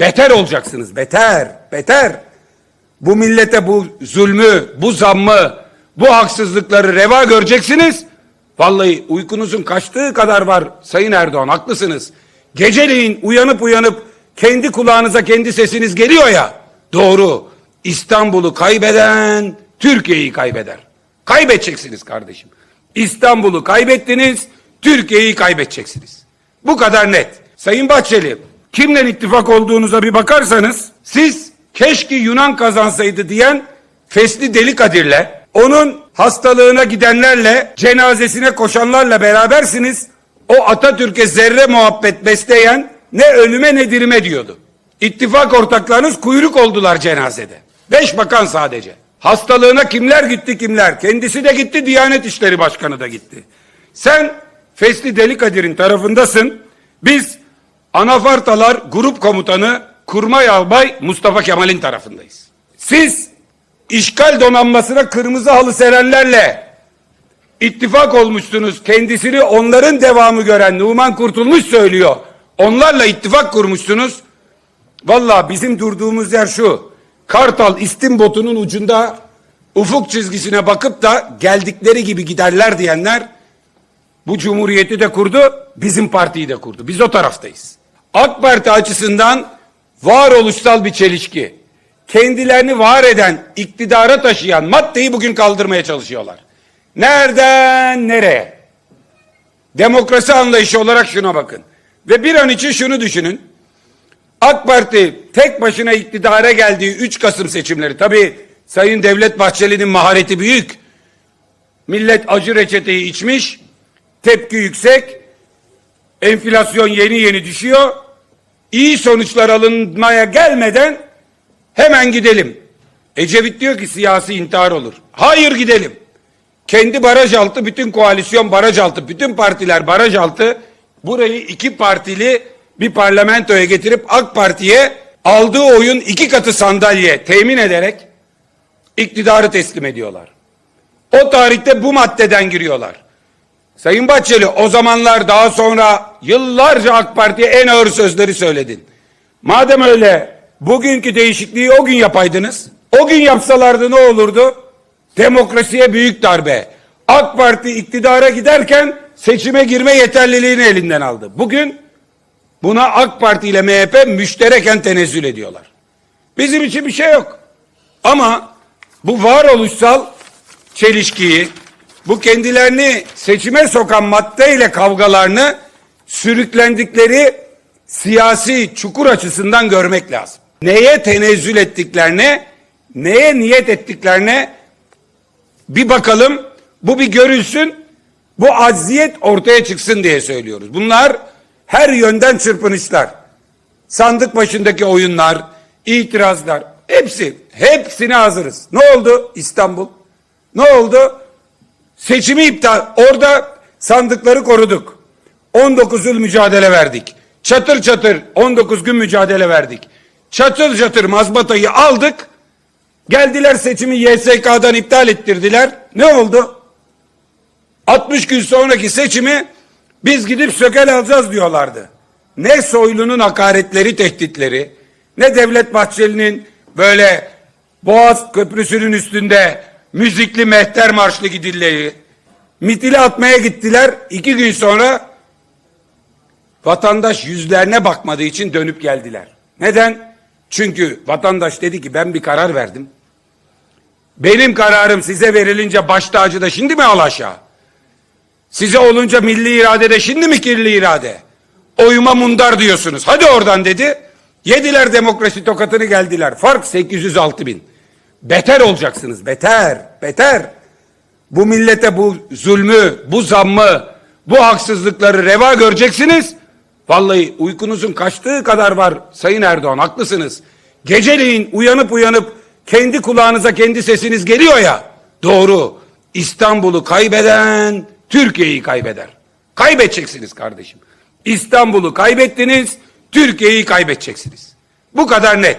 Beter olacaksınız. Beter. Beter. Bu millete bu zulmü, bu zammı, bu haksızlıkları reva göreceksiniz. Vallahi uykunuzun kaçtığı kadar var Sayın Erdoğan haklısınız. Geceleyin uyanıp uyanıp kendi kulağınıza kendi sesiniz geliyor ya. Doğru. İstanbul'u kaybeden Türkiye'yi kaybeder. Kaybedeceksiniz kardeşim. İstanbul'u kaybettiniz, Türkiye'yi kaybedeceksiniz. Bu kadar net. Sayın Bahçeli, kimle ittifak olduğunuza bir bakarsanız siz keşke Yunan kazansaydı diyen Fesli Delikadir'le onun hastalığına gidenlerle cenazesine koşanlarla berabersiniz. O Atatürk'e zerre muhabbet besleyen ne ölüme ne dirime diyordu. İttifak ortaklarınız kuyruk oldular cenazede. Beş bakan sadece. Hastalığına kimler gitti kimler. Kendisi de gitti Diyanet İşleri Başkanı da gitti. Sen Fesli Delikadir'in tarafındasın. Biz Anafartalar Grup Komutanı Kurmay Albay Mustafa Kemal'in tarafındayız. Siz işgal donanmasına kırmızı halı serenlerle ittifak olmuşsunuz. Kendisini onların devamı gören Numan Kurtulmuş söylüyor. Onlarla ittifak kurmuşsunuz. Valla bizim durduğumuz yer şu. Kartal istimbotunun ucunda ufuk çizgisine bakıp da geldikleri gibi giderler diyenler bu cumhuriyeti de kurdu, bizim partiyi de kurdu. Biz o taraftayız. AK Parti açısından varoluşsal bir çelişki. Kendilerini var eden, iktidara taşıyan maddeyi bugün kaldırmaya çalışıyorlar. Nereden nereye? Demokrasi anlayışı olarak şuna bakın. Ve bir an için şunu düşünün. AK Parti tek başına iktidara geldiği 3 Kasım seçimleri tabi Sayın Devlet Bahçeli'nin mahareti büyük. Millet acı reçeteyi içmiş, tepki yüksek, enflasyon yeni yeni düşüyor. İyi sonuçlar alınmaya gelmeden hemen gidelim. Ecevit diyor ki siyasi intihar olur. Hayır gidelim. Kendi baraj altı, bütün koalisyon baraj altı, bütün partiler baraj altı. Burayı iki partili bir parlamentoya getirip AK Parti'ye aldığı oyun iki katı sandalye temin ederek iktidarı teslim ediyorlar. O tarihte bu maddeden giriyorlar. Sayın Bahçeli o zamanlar daha sonra yıllarca AK Parti'ye en ağır sözleri söyledin. Madem öyle bugünkü değişikliği o gün yapaydınız. O gün yapsalardı ne olurdu? Demokrasiye büyük darbe. AK Parti iktidara giderken seçime girme yeterliliğini elinden aldı. Bugün buna AK Parti ile MHP müştereken tenezzül ediyorlar. Bizim için bir şey yok. Ama bu varoluşsal çelişkiyi, bu kendilerini seçime sokan maddeyle kavgalarını sürüklendikleri siyasi çukur açısından görmek lazım. Neye tenezzül ettiklerine, neye niyet ettiklerine bir bakalım, bu bir görülsün, bu acziyet ortaya çıksın diye söylüyoruz. Bunlar her yönden çırpınışlar. Sandık başındaki oyunlar, itirazlar, hepsi, hepsine hazırız. Ne oldu İstanbul? Ne oldu? Seçimi iptal. Orada sandıkları koruduk. 19 yıl mücadele verdik. Çatır çatır 19 gün mücadele verdik. Çatır çatır mazbatayı aldık. Geldiler seçimi YSK'dan iptal ettirdiler. Ne oldu? 60 gün sonraki seçimi biz gidip sökel alacağız diyorlardı. Ne Soylu'nun hakaretleri, tehditleri, ne Devlet Bahçeli'nin böyle Boğaz Köprüsü'nün üstünde müzikli mehter marşlı gidilleri, mitili atmaya gittiler. iki gün sonra vatandaş yüzlerine bakmadığı için dönüp geldiler. Neden? Çünkü vatandaş dedi ki ben bir karar verdim. Benim kararım size verilince baş tacı da şimdi mi al aşağı? Size olunca milli irade de şimdi mi kirli irade? Oyuma mundar diyorsunuz. Hadi oradan dedi. Yediler demokrasi tokatını geldiler. Fark 806 bin. Beter olacaksınız. Beter. Beter. Bu millete bu zulmü, bu zammı, bu haksızlıkları reva göreceksiniz. Vallahi uykunuzun kaçtığı kadar var Sayın Erdoğan haklısınız. Geceleyin uyanıp uyanıp kendi kulağınıza kendi sesiniz geliyor ya. Doğru. İstanbul'u kaybeden Türkiye'yi kaybeder. Kaybedeceksiniz kardeşim. İstanbul'u kaybettiniz, Türkiye'yi kaybedeceksiniz. Bu kadar net.